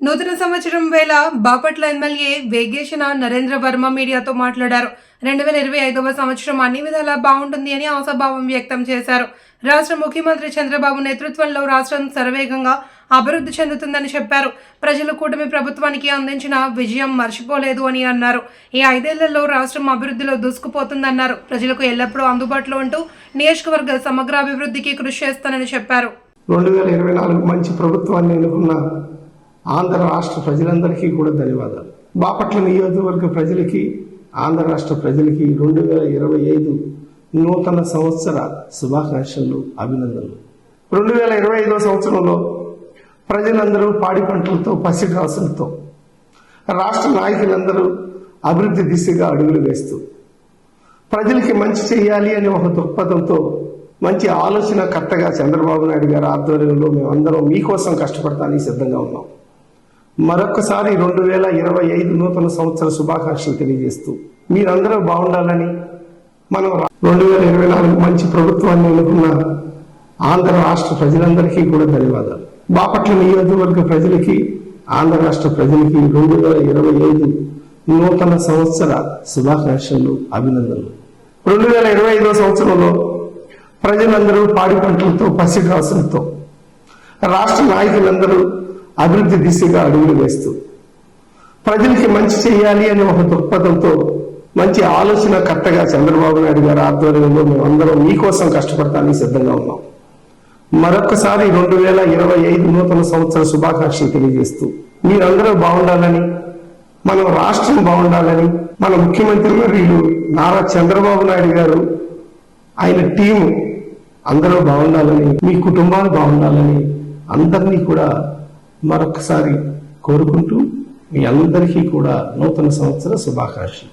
నూతన సంవత్సరం వేళ బాపట్ల ఎమ్మెల్యే వేగేశన నరేంద్ర వర్మ మీడియాతో మాట్లాడారు. రెండు వేల ఇరవై ఐదవ సంవత్సరం అన్ని విధాలా బాగుంటుంది అని ఆశాభావం వ్యక్తం చేశారు. రాష్ట్ర ముఖ్యమంత్రి చంద్రబాబు నేతృత్వంలో రాష్ట్రం శరవేగంగా అభివృద్ధి చెందుతుందని చెప్పారు. ప్రజలు కూటమి ప్రభుత్వానికి అందించిన విజయం మర్చిపోలేదు అని అన్నారు. ఈ ఐదేళ్ళలో రాష్ట్రం అభివృద్ధిలో దూసుకుపోతుందన్నారు. ప్రజలకు ఎల్లప్పుడూ అందుబాటులో ఉంటూ నియోజకవర్గ సమగ్ర అభివృద్ధికి కృషి చేస్తానని చెప్పారు. రెండు వేల ఇరవై నాలుగు మంచి ప్రభుత్వాన్ని ఎన్నుకున్న ఆంధ్ర రాష్ట్ర ప్రజలందరికీ కూడా ధన్యవాదాలు. బాపట్ల నియోజకవర్గ ప్రజలకి ఆంధ్ర రాష్ట్ర ప్రజలకి రెండు వేల ఇరవై ఐదు నూతన సంవత్సర శుభాకాంక్షలు అభినందనలు. రెండు వేల ఇరవై ఐదో సంవత్సరంలో ప్రజలందరూ పాడి పంటలతో పసిడి రాష్ట్ర నాయకులందరూ అభివృద్ధి దిశగా అడుగులు వేస్తూ ప్రజలకి మంచి చేయాలి అనే ఒక దృక్పథంతో మంచి ఆలోచన కర్తగా చంద్రబాబు నాయుడు గారి ఆధ్వర్యంలో మేమందరం మీకోసం కష్టపడటానికి సిద్ధంగా ఉన్నాం. మరొకసారి రెండు వేల ఇరవై ఐదు నూతన సంవత్సర శుభాకాంక్షలు తెలియజేస్తూ మీరందరూ బాగుండాలని మనం రెండు వేల ఇరవై నాలుగు మంచి ప్రభుత్వాన్ని ఎన్నుకున్న ఆంధ్ర రాష్ట్ర ప్రజలందరికీ కూడా ధన్యవాదాలు. బాపట్ల నియోజకవర్గ ప్రజలకి ఆంధ్ర రాష్ట్ర ప్రజలకి రెండు వేల ఇరవై ఐదు నూతన సంవత్సర శుభాకాంక్షలు అభినందనలు. రెండు వేల ఇరవై ఐదో సంవత్సరంలో ప్రజలందరూ పాడి పంటలతో పసిడి రాసులతో రాష్ట్ర నాయకులందరూ అభివృద్ధి దిశగా అడుగులు వేస్తూ ప్రజలకి మంచి చేయాలి అనే ఒక దృక్పథంతో మంచి ఆలోచన కర్తగా చంద్రబాబు నాయుడు గారి ఆధ్వర్యంలో మేమందరం మీకోసం కష్టపడటానికి సిద్ధంగా ఉన్నాం. మరొకసారి రెండు వేల ఇరవై ఐదు నూతన సంవత్సర శుభాకాంక్షలు తెలియజేస్తూ మీరందరూ బాగుండాలని మన రాష్ట్రం బాగుండాలని మన ముఖ్యమంత్రి వీళ్ళు నారా చంద్రబాబు నాయుడు గారు ఆయన టీము అందరూ బాగుండాలని మీ కుటుంబాలు బాగుండాలని అందరినీ కూడా మరొకసారి కోరుకుంటూ మీ అందరికీ కూడా నూతన సంవత్సర శుభాకాంక్షలు.